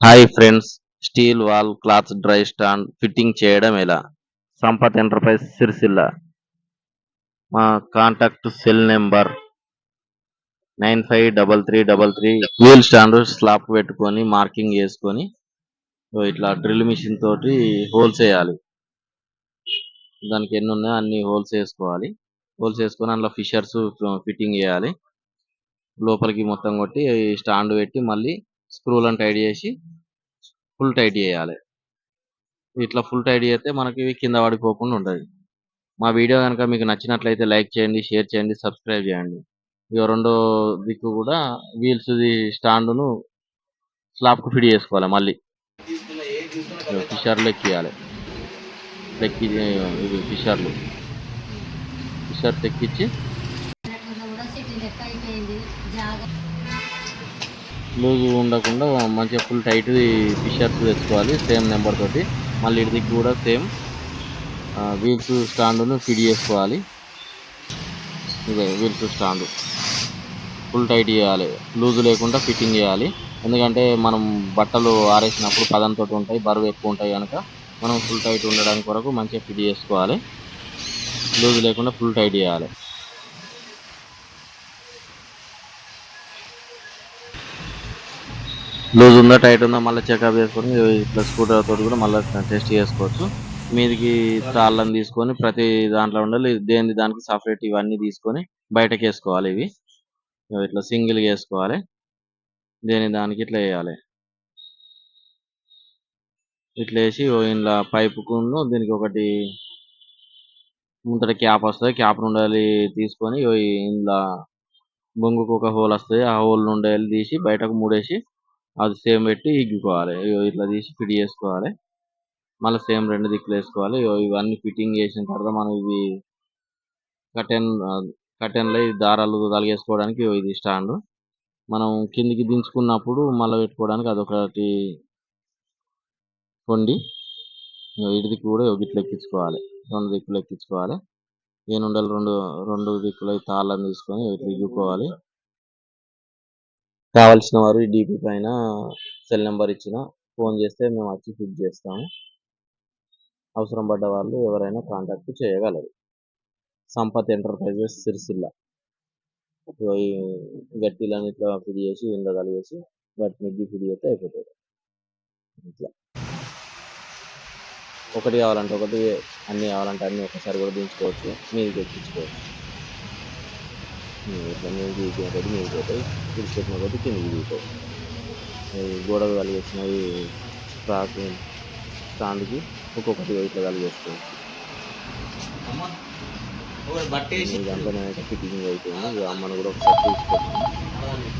Hi friends steel wall cloth dry stand fitting చేయడం ఎలా? Sampath enterprise Sircilla. మా contact cell number nine five double three double three. Wheel stand slab పెట్టుకొని marking చేసుకొని ఇట్లా drill machine తోటి holes వేయాలి. దానికి ఎన్ని ఉన్నాయో అన్ని హోల్స్ వేసుకోవాలి. హోల్స్ వేసుకొని అందులో ఫిషర్స్ ఫిట్టింగ్ చేయాలి. లోపలికి మొత్తం కొట్టి స్టాండ్ పెట్టి మళ్ళీ స్క్రూలను టైట్ చేసి ఫుల్ టైట్ చేయాలి. ఇట్లా ఫుల్ టైట్ చేస్తే మనకి కింద పడిపోకుండా ఉంటుంది. మా వీడియో కనుక మీకు నచ్చినట్లయితే లైక్ చేయండి షేర్ చేయండి సబ్స్క్రైబ్ చేయండి. ఇక రెండో దిక్కు కూడా వీల్స్ స్టాండును స్లాబ్కు ఫిట్ చేసుకోవాలి మళ్ళీ. ఫిషర్లు ఎక్కియాలి. ఎక్కి ఇవి ఫిషర్లు. ఫిషర్స్ ఎక్కించి లూజ్ ఉండకుండా మంచిగా ఫుల్ టైట్ ఫిషర్స్ తెచ్చుకోవాలి సేమ్ నెంబర్ తోటి. మళ్ళీ ఇటు దిక్కు కూడా సేమ్ వీల్స్ స్టాండ్ను ఫిట్ చేసుకోవాలి. ఇదే వీల్స్ స్టాండ్ ఫుల్ టైట్ చేయాలి. లూజ్ లేకుండా ఫిట్టింగ్ చేయాలి. ఎందుకంటే మనం బట్టలు ఆరేసినప్పుడు పదంతో ఉంటాయి బరువు ఎక్కువ ఉంటాయి కనుక మనం ఫుల్ టైట్ ఉండడానికి కొరకు మంచిగా ఫిట్ చేసుకోవాలి. లూజ్ లేకుండా ఫుల్ టైట్ చేయాలి. లూజ్ ఉందా టైట్ ఉందా మళ్ళీ చెకప్ చేసుకొని ఇట్లా స్కూటర్ తోటి కూడా మళ్ళీ టెస్ట్ చేసుకోవచ్చు. మీదికి తాళ్ళని తీసుకొని ప్రతి దాంట్లో ఉండాలి. దేని దానికి సపరేట్ ఇవన్నీ తీసుకొని బయటకి వేసుకోవాలి ఇవి. ఇట్లా సింగిల్ వేసుకోవాలి. దేని దానికి ఇట్లా వేయాలి. ఇట్లా వేసి ఇలా పైపుకును దీనికి ఒకటి ముందర క్యాప్ వస్తుంది. క్యాప్ నుండి తీసుకొని ఇందులో బొంగుకు ఒక హోల్ వస్తుంది. ఆ హోల్ నుండి తీసి బయటకు మూడేసి అది సేమ్ పెట్టి ఇగ్గుకోవాలి అయ్యో ఇట్లా తీసి ఫిట్ చేసుకోవాలి. మళ్ళీ సేమ్ రెండు దిక్కులు వేసుకోవాలి. ఇవన్నీ ఫిట్టింగ్ చేసిన తర్వాత మనం ఇవి కటెన్ కటెన్లో ఈ దారాలు తలిగేసుకోవడానికి ఇగో ఇది స్టాండ్. మనం కిందికి దించుకున్నప్పుడు మళ్ళీ పెట్టుకోవడానికి అదొకటి కొండి ఇటు దిక్కు కూడా ఇగో ఇట్లా ఎక్కించుకోవాలి. రెండు దిక్కులు ఎక్కించుకోవాలి. ఏనుండలు రెండు రెండు దిక్కులు తాళ్ళని తీసుకొని ఇట్లా ఇగ్గుకోవాలి కావాల్సిన వారు ఈ డీపీ పైన సెల్ నెంబర్ ఇచ్చిన ఫోన్ చేస్తే మేము వచ్చి ఫిట్ చేస్తాము. అవసరం పడ్డ వాళ్ళు ఎవరైనా కాంటాక్ట్ చేయగలరు. సంపత్ ఎంటర్ప్రైజెస్ సిరిసిల్ల. ఇగో ఈ ఇట్లా ఫిట్ చేసి ఇందులో కలిగేసి వాటిని ఎగ్గి ఫిట్ చేస్తే అయిపోతుంది ఇట్లా. ఒకటి కావాలంటే ఒకటి అన్ని కావాలంటే అన్నీ ఒకసారి కూడా దించుకోవచ్చు మీరు ఎక్కించుకోవచ్చు. ఇట్లా మీదికి మిగిలిపోతాయి కొద్ది మీదికి పోతాయి విడిచిపెట్టిన కొద్ది కిందికి దిగుతాయి కలిగేసినవి స్టాక్ స్టాండ్కి ఒక్కొక్కటి ఇట్లా కలిగేసుకోవచ్చు ఈ దాంట్లో నేనైతే ఫిట్టింగ్ అయిపోయింది ఇక అమ్మను కూడా ఒకసారి తీసుకొచ్చాను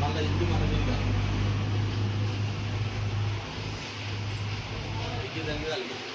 మళ్ళీ ఇంటి కలిగింది.